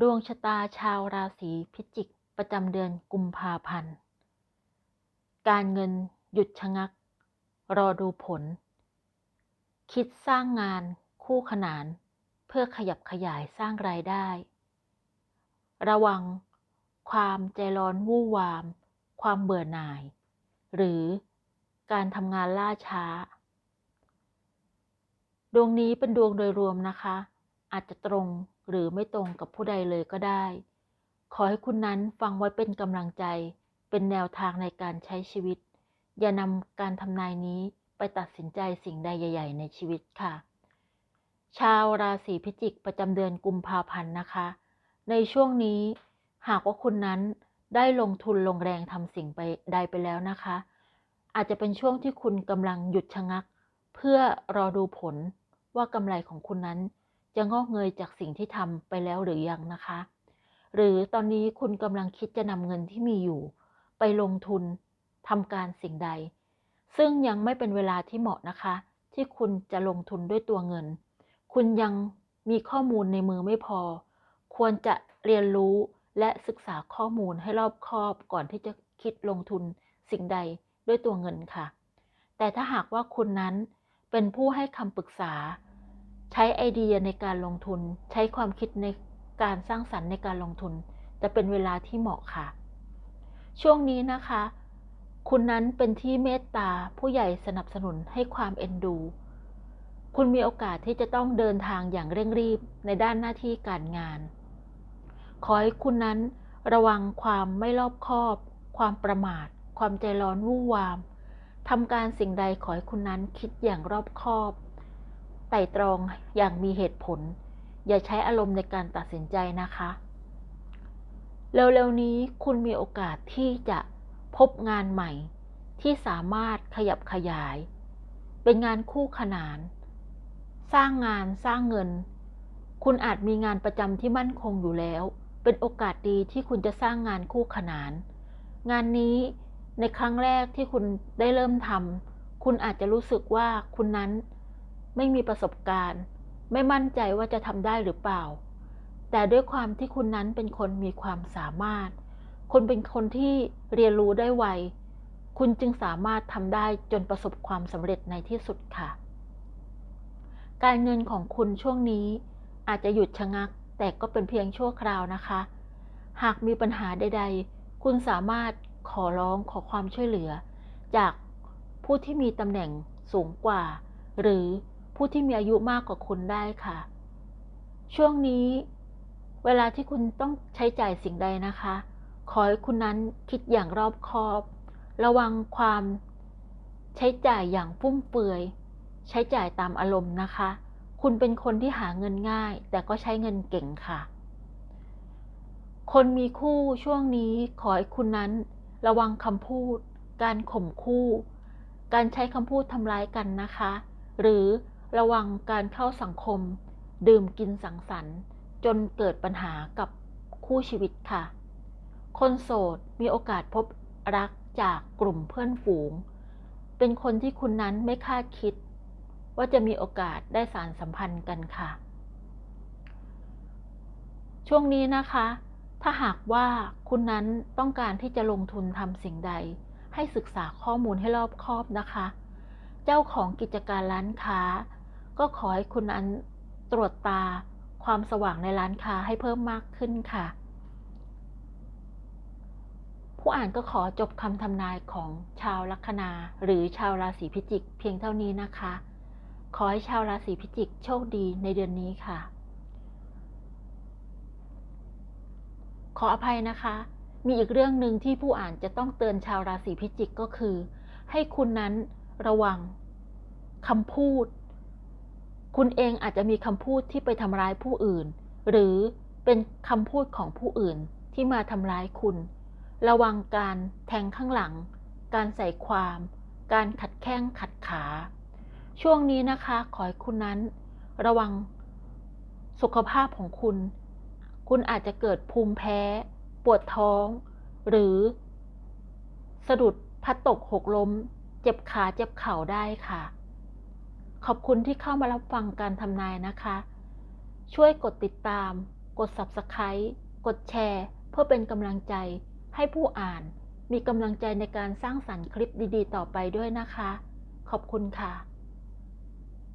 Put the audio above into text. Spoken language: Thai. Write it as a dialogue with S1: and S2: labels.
S1: ดวงชะตาชาวราศีพิจิก ประจำเดือนกุมภาพันธ์ การเงินหยุดชะงัก รอดูผล คิดสร้างงานคู่ขนาน เพื่อขยับขยายสร้างรายได้ ระวัง ความใจร้อนวู่วาม ความเบื่อหน่าย หรือการทำงานล่าช้า ดวงนี้เป็นดวงโดยรวมนะคะ อาจจะตรงหรือไม่ตรงกับผู้ใดเลยก็ได้ ขอให้คุณนั้นฟังไว้เป็นกำลังใจ เป็นแนวทางในการใช้ชีวิต อย่านำการทำนายนี้ไปตัดสินใจสิ่งใดใหญ่ ๆ ในชีวิตค่ะ ชาวราศีพิจิกประจำเดือนกุมภาพันธ์นะคะ ในช่วงนี้หากว่าคุณนั้นได้ลงทุนลงแรงทำสิ่งไปใดไปแล้วนะคะ อาจจะเป็นช่วงที่คุณกำลังหยุดชะงัก เพื่อรอดูผลว่ากำไรของคุณนั้น จะงอกเงยจากสิ่งที่ทำไปแล้วหรือยังนะคะ หรือตอนนี้คุณกำลังคิดจะนำเงินที่มีอยู่ ไปลงทุนทำการสิ่งใด ซึ่งยังไม่เป็นเวลาที่เหมาะนะคะ ที่คุณจะลงทุนด้วยตัวเงิน คุณยังมีข้อมูลในมือไม่พอ ควรจะเรียนรู้และศึกษาข้อมูลให้รอบคอบก่อนที่จะคิดลงทุนสิ่งใดด้วยตัวเงินค่ะ แต่ถ้าหากว่าคุณนั้นเป็นผู้ให้คำปรึกษา ใช้ไอเดียในการลงทุน ใช้ความคิดในการสร้างสรรค์ในการลงทุน จะเป็นเวลาที่เหมาะค่ะ ช่วงนี้นะคะ คุณนั้นเป็นที่เมตตาผู้ใหญ่สนับสนุนให้ความเอ็นดู คุณมีโอกาสที่จะต้องเดินทางอย่างเร่งรีบในด้านหน้าที่การงาน ขอให้คุณนั้นระวังความไม่รอบคอบ ความประมาท ความใจร้อนวู่วามทำการสิ่งใดขอให้คุณนั้นคิดอย่างรอบคอบ ไต่ตรองอย่างมีเหตุผล อย่าใช้อารมณ์ในการตัดสินใจนะคะ เร็วๆนี้คุณมีโอกาสที่จะพบงานใหม่ ที่สามารถขยับขยาย เป็นงานคู่ขนาน สร้างงานสร้างเงิน คุณอาจมีงานประจำที่มั่นคงอยู่แล้ว เป็นโอกาสดีที่คุณจะสร้างงานคู่ขนาน งานนี้ในครั้งแรกที่คุณได้เริ่มทำคุณอาจจะรู้สึกว่าคุณนั้น ไม่มีประสบการณ์ ไม่มั่นใจว่าจะทำได้หรือเปล่า แต่ด้วยความที่คุณนั้นเป็นคนมีความสามารถ คุณเป็นคนที่เรียนรู้ได้ไว คุณจึงสามารถทำได้จนประสบความสำเร็จในที่สุดค่ะ การเงินของคุณช่วงนี้อาจจะหยุดชะงัก แต่ก็เป็นเพียงชั่วคราวนะคะ หากมีปัญหาใด ๆ คุณสามารถขอร้องขอความช่วยเหลือ จากผู้ที่มีตำแหน่งสูงกว่า หรือ ผู้ที่มีอายุมากกว่าคุณได้ค่ะ ช่วงนี้ เวลาที่คุณต้องใช้จ่ายสิ่งใดนะคะ ขอให้คุณนั้นคิดอย่างรอบคอบ ระวังความใช้จ่ายอย่างฟุ่มเฟือย ใช้จ่ายตามอารมณ์นะคะ คุณเป็นคนที่หาเงินง่าย แต่ก็ใช้เงินเก่งค่ะ คนมีคู่ช่วงนี้ขอให้คุณนั้นระวังคำพูด การข่มคู่ การใช้คำพูดทำร้ายกันนะคะ หรือ ระวังการเข้าสังคม ดื่มกินสังสรรค์ จนเกิดปัญหากับคู่ชีวิตค่ะ คนโสดมีโอกาสพบรักจากกลุ่มเพื่อนฝูง เป็นคนที่คุณนั้นไม่คาดคิด ว่าจะมีโอกาสได้สารสัมพันธ์กันค่ะ ช่วงนี้นะคะ ถ้าหากว่าคุณนั้นต้องการที่จะลงทุนทำสิ่งใด ให้ศึกษาข้อมูลให้รอบคอบนะคะ เจ้าของกิจการร้านค้า ก็ขอให้คุณอันตรวจตาความสว่างในร้านค้าให้เพิ่มมากขึ้นค่ะ ผู้อ่านก็ขอจบคำทำนายของชาวลัคนาหรือชาวราศีพิจิก เพียงเท่านี้นะคะ ขอให้ชาวราศีพิจิกโชคดีในเดือนนี้ค่ะ ขออภัยนะคะ มีอีกเรื่องหนึ่งที่ผู้อ่านจะต้องเตือนชาวราศีพิจิกก็คือ ให้คุณนั้นระวังคำพูด คุณเองอาจจะมีคำพูดที่ไปทำร้ายผู้อื่น หรือเป็นคำพูดของผู้อื่นที่มาทำร้ายคุณ ระวังการแทงข้างหลัง การใส่ความ การขัดแข้งขัดขา ช่วงนี้นะคะขอให้คุณนั้น ระวังสุขภาพของคุณ คุณอาจจะเกิดภูมิแพ้ ปวดท้อง หรือ สะดุดพัดตกหกล้ม เจ็บขาเจ็บเข่าได้ค่ะ ขอบคุณที่เข้ามารับฟังการทำนายนะคะ ช่วยกดติดตาม กด Subscribe กดแชร์ เพื่อเป็นกำลังใจให้ผู้อ่าน มีกำลังใจในการสร้างสรรค์คลิปดีๆ ต่อไปด้วยนะคะ ขอบคุณค่ะ